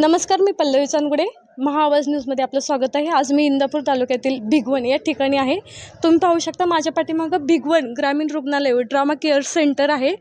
नमस्कार मी पल्लवी चांदगुडे. महाआवाज न्यूजमध्ये आपलं स्वागत आहे. आज मी इंदापूर तालुक्यातील भिगवण या ठिकाणी आहे. तुम्ही पाहू शकता माझ्या पाठीमागं भिगवण ग्रामीण रुग्णालय व ड्रामा केअर सेंटर आहे.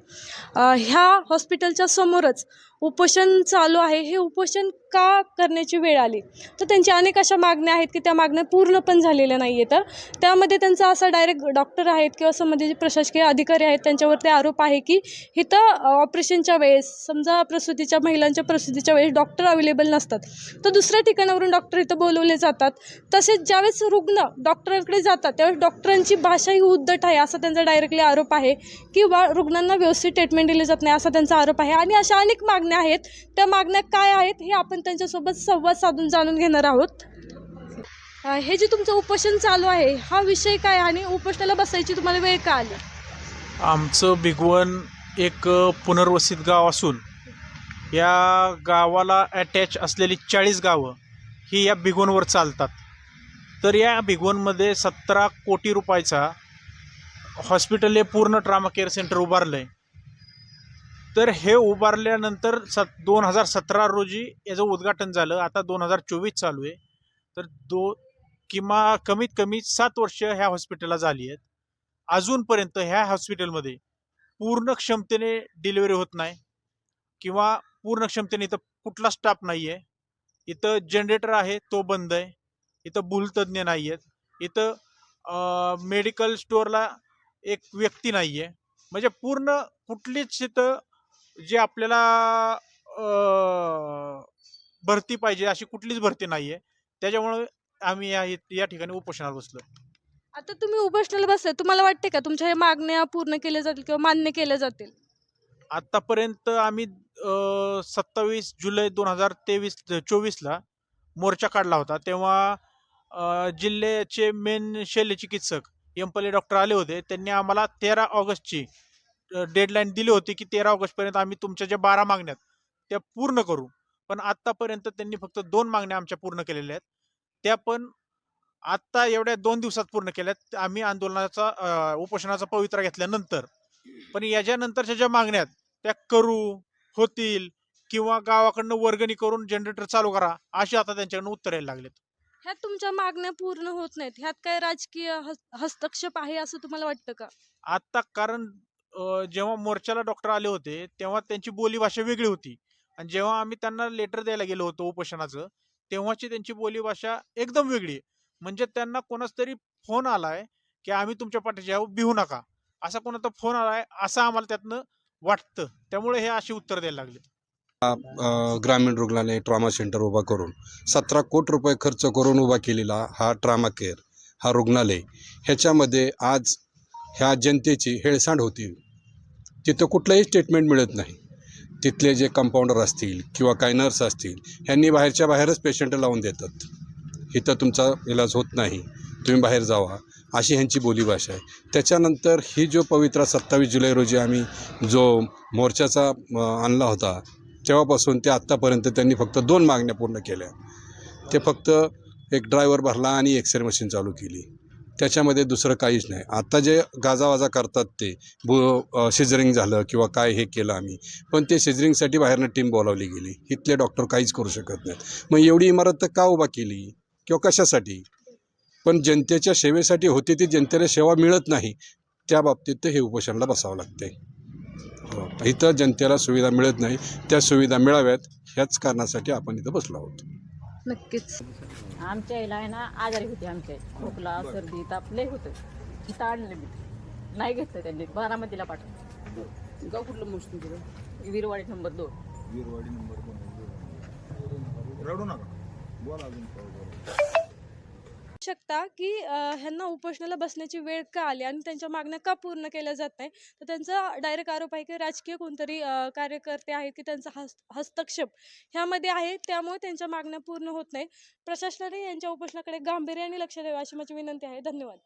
ह्या हॉस्पिटलच्या समोरच उपोषण चालू आहे. हे उपोषण का करण्याची वेळ आली? तर त्यांच्या अनेक अशा मागण्या आहेत की त्या मागण्या पूर्ण पण झालेल्या नाही आहेत तर. त्यामध्ये त्यांचा असा डायरेक्ट डॉक्टर आहेत किंवा संबंधित जे म्हणजे प्रशासकीय अधिकारी आहेत त्यांच्यावरती आरोप आहे की इथं ऑपरेशनच्या वेळेस समजा प्रसूतीच्या महिलांच्या प्रसूतीच्या वेळेस डॉक्टर अवेलेबल नसतात. तर दुसऱ्या ठिकाणी ठिकाणावरून डॉक्टर इथं बोलवले जातात. तसेच ज्यावेळेस रुग्ण डॉक्टरांकडे जातात त्यावेळेस डॉक्टरांची भाषा ही उद्धट आहे असा त्यांचा डायरेक्टली आरोप आहे किंवा रुग्णांना व्यवस्थित ट्रीटमेंट दिली जात नाही असा त्यांचा आरोप आहे. आणि अशा अनेक मागण्या आहेत. त्या मागण्या काय आहेत हे आपण त्यांच्यासोबत संवाद साधून जाणून घेणार आहोत. हे जे तुमचं उपोषण चालू आहे हा विषय काय आणि उपोषणाला बसायची तुम्हाला वेळ का आली? आमचं भिगवण एक पुनर्वसित गाव असून या गावाला अटॅच असलेली चाळीस गावं ही या बिगोनवर चालतात. तर या बिगोनमध्ये सतरा कोटी रुपयाचा हॉस्पिटल हे पूर्ण ट्रामा केअर सेंटर उभारलं आहे तर हे उभारल्यानंतर सत दोन हजार सतरा रोजी याचं उद्घाटन झालं. आता दोन हजार चोवीस चालू आहे. तर दो किंवा कमीत कमी सात वर्ष ह्या हॉस्पिटलला झाली आहेत. अजूनपर्यंत ह्या हॉस्पिटलमध्ये पूर्ण क्षमतेने डिलिव्हरी होत नाही किंवा पूर्ण क्षमतेने इथं कुठला स्टाफ नाही आहे इथं जनरेटर आहे तो बंद आहे. इथं भूलतज्ञ नाही आहेत इथं मेडिकल स्टोअरला एक व्यक्ती नाही आहे म्हणजे पूर्ण कुठलीच इथं जे आपल्याला भरती पाहिजे अशी कुठलीच भरती नाही आहे त्याच्यामुळे आम्ही या या ठिकाणी उपोषणाला बसलो आता तुम्ही उपोषणाला बसले तुम्हाला वाटते का तुमच्या हे मागण्या पूर्ण केल्या जातील किंवा मान्य केल्या जातील? आत्तापर्यंत आम्ही सत्तावीस जुलै दोन हजार तेवीस चोवीसला मोर्चा काढला होता. तेव्हा जिल्ह्याचे मेन शल्यचिकित्सक एमपले डॉक्टर आले होते. त्यांनी आम्हाला तेरा ऑगस्टची डेडलाईन दिली होती की तेरा ऑगस्टपर्यंत आम्ही तुमच्या ज्या बारा मागण्यात त्या पूर्ण करू. पण आत्तापर्यंत त्यांनी फक्त दोन मागण्या आमच्या पूर्ण केलेल्या आहेत. त्या पण आत्ता एवढ्या दोन दिवसात पूर्ण केल्यात. आम्ही आंदोलनाचा उपोषणाचा पवित्रा घेतल्यानंतर पण याच्यानंतरच्या ज्या मागण्या आहेत त्या करू होतील किंवा गावाकडनं वर्गणी करून जनरेटर चालू करा अशी आता त्यांच्याकडनं उत्तर यायला लागलेत. ह्यात तुमच्या मागण्या पूर्ण होत नाहीत. ह्यात काय राजकीय हस- हस्तक्षेप आहे असं तुम्हाला वाटतं का? आता कारण अ, जेव्हा मोर्चाला डॉक्टर आले होते तेव्हा त्यांची बोलीभाषा वेगळी होती. आणि जेव्हा आम्ही त्यांना लेटर द्यायला गेलो होतो उपोषणाचं तेव्हाची त्यांची बोलीभाषा एकदम वेगळी म्हणजे त्यांना कोणाच तरी फोन आलाय की आम्ही तुमच्या पाठीशी आहोत भिवू नका. असा कोणाचा फोन आलाय असं आम्हाला त्यातनं वाटतं. त्यामुळे हे अशी उत्तर द्यायला लागले. ग्रामीण रुग्णालय ट्रॉमा सेंटर उभा करून सतरा कोटी रुपये खर्च करून उभा केलेला हा ट्रामा केअर हा रुग्णालय ह्याच्यामध्ये आज ह्या जनतेची हेळसांड होती. तिथं कुठलंही स्टेटमेंट मिळत नाही. तिथले जे कंपाऊंडर असतील किंवा काही नर्स असतील ह्यांनी बाहेरच्या बाहेरच पेशंट लावून देतात. इथं तुमचा इलाज होत नाही. तुम्ही बाहेर जावा अशी ह्यांची बोलीभाषा आहे. त्याच्यानंतर ही जो पवित्रा सत्तावीस जुलै रोजी आम्ही जो मोर्चाचा आणला होता तेव्हापासून ते आत्तापर्यंत त्यांनी फक्त दोन मागण्या पूर्ण केल्या. ते फक्त एक ड्रायव्हर भरला आणि एक्सरे मशीन चालू केली. त्याच्यामध्ये दुसरं काहीच नाही. आत्ता जे गाजावाजा करतात ते बु सिझरिंग झालं किंवा काय हे केलं आम्ही पण ते सिझरिंगसाठी बाहेरनं टीम बोलावली गेली. इथले डॉक्टर काहीच करू शकत नाहीत. मग एवढी इमारत तर का उभा केली? किंवा कशासाठी? पण जनतेच्या सेवेसाठी होती ती जनतेला सेवा मिळत नाही. त्या बाबतीत हे उपोषणाला बसावं लागते हो इथं जनतेला सुविधा मिळत नाही. त्या सुविधा मिळाव्यात ह्याच कारणासाठी आपण इथं बसलो आहोत. नक्कीच. आमच्या आईला आहे ना आजारी होती आमच्या आई. खोकला सर्दी ताप लय होतं इथं आणलं मी. नाही घेतलं त्यांनी. बारामतीला पाठवलं. गाव कुठलं मोस्ट तुझं विरवाडी नंबर दोन. वीरवाडी नंबर दोन. रडू नका. बोला अजून. शकता की ह्यांना उपोषणाला बसण्याची वेळ का आली आणि त्यांच्या मागण्या का पूर्ण केल्या जात नाही तर त्यांचा डायरेक्ट आरोप आहे की राजकीय कोणतरी कार्यकर्ते आहेत की त्यांचा हस् हस्तक्षेप ह्यामध्ये आहे त्यामुळे त्यांच्या मागण्या पूर्ण होत नाही प्रशासनाने यांच्या उपोषणाकडे गांभीर्याने लक्ष द्यावे अशी माझी विनंती आहे. धन्यवाद.